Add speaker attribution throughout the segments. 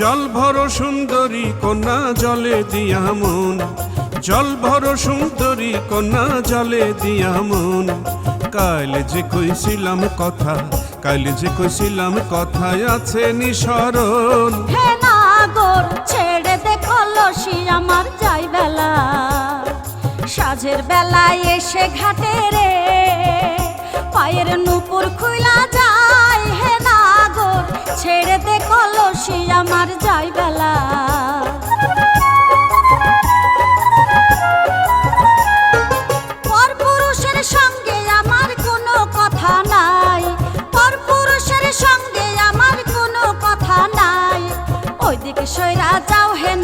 Speaker 1: জল ভর সুন্দরী কন্যা জলে দিয়া মন। জল ভর সুন্দরী কন্যা জলে দিয়া মন। কাল যে কইছিলাম কথা, কাল যে কইছিলাম কথায় আছে নিসরণ।
Speaker 2: হে নাগর, ছেড়ে দে কলসি, আমার যাই বেলা। সাজের বেলায় এসে ঘাটে রে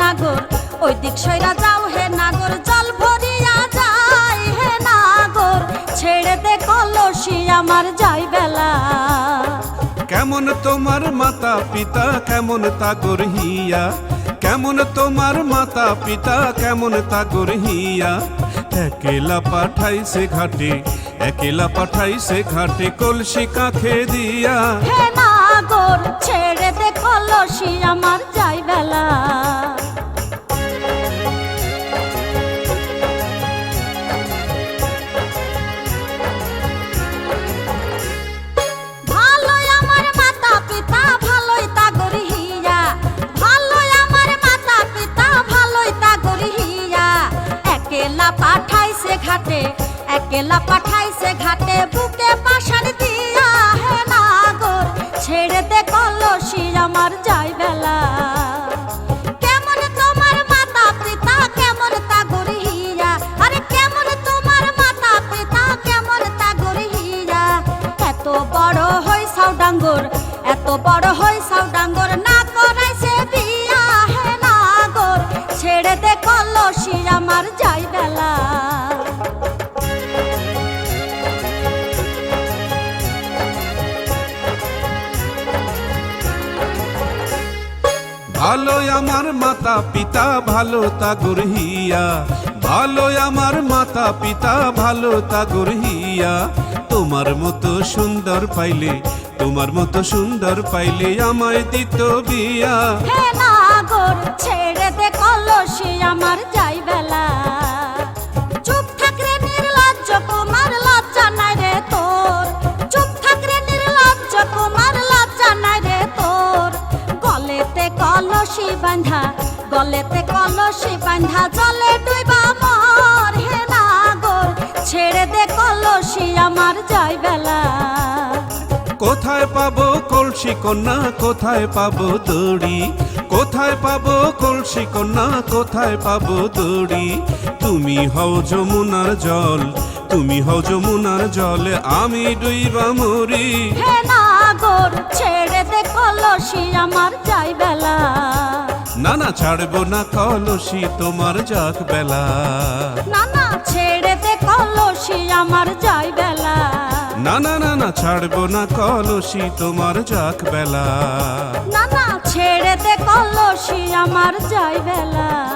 Speaker 2: নাগর ওই দিক সৈরা যাও হে নাগর জল ভরিয়া যায় হে নাগর ছেড়ে দে কলসি আমার যাই বেলা।
Speaker 1: কেমন তোমার মাতা পিতা কেমন তাগর হিয়া? কেমন তোমার মাতা পিতা কেমন তাগর হিয়া? একেলা পাঠাইছে ঘাটে একেলা পাঠাইছে ঘাটে কলসি কাখে দিয়া।
Speaker 2: হে নাগর ছেড়ে দে কলসি আমার যাই বেলা। ঘাটে একেলা পাঠাইছে ঘাটে বুকে পাশার দিয়া হে নাগর। ছেড়ে দে কলসি আমার
Speaker 1: ভালো আমার মাতা পিতা, ভালো তা গুরহিয়া ভালো আমার মাতা পিতা, ভালো তা গুরহিয়া তোমার মতো সুন্দর পাইলে, তোমার মতো সুন্দর পাইলে আমায় দিত বিয়া।
Speaker 2: ছেড়ে দে কলসি আমার কলসি বাঁধা গলেতে কলসি বাঁধা জলে ডুইবা মর হে নাগর। ছেড়ে দে কলসি আমার যাই বেলা।
Speaker 1: কোথায় পাবো কলসি কন্যা কোথায় পাবো দড়ি? কোথায় পাবো কলসি কন্যা কোথায় পাবো দড়ি? তুমি হও যমুনার জল তুমি হও যমুনার জলে আমি ডুইবা মরি
Speaker 2: হে নাগর ছেড়ে দে কলসি আমার যাই বেলা।
Speaker 1: না না ছাড়বো না কলসি তোমার যাক বেলা।
Speaker 2: না না ছেড়ে দে কলসি আমার যাই বেলা।
Speaker 1: না না না না ছাড়বো না কলসি তোমার যাক বেলা।
Speaker 2: না না ছেড়ে দে কলসি আমার যাই বেলা।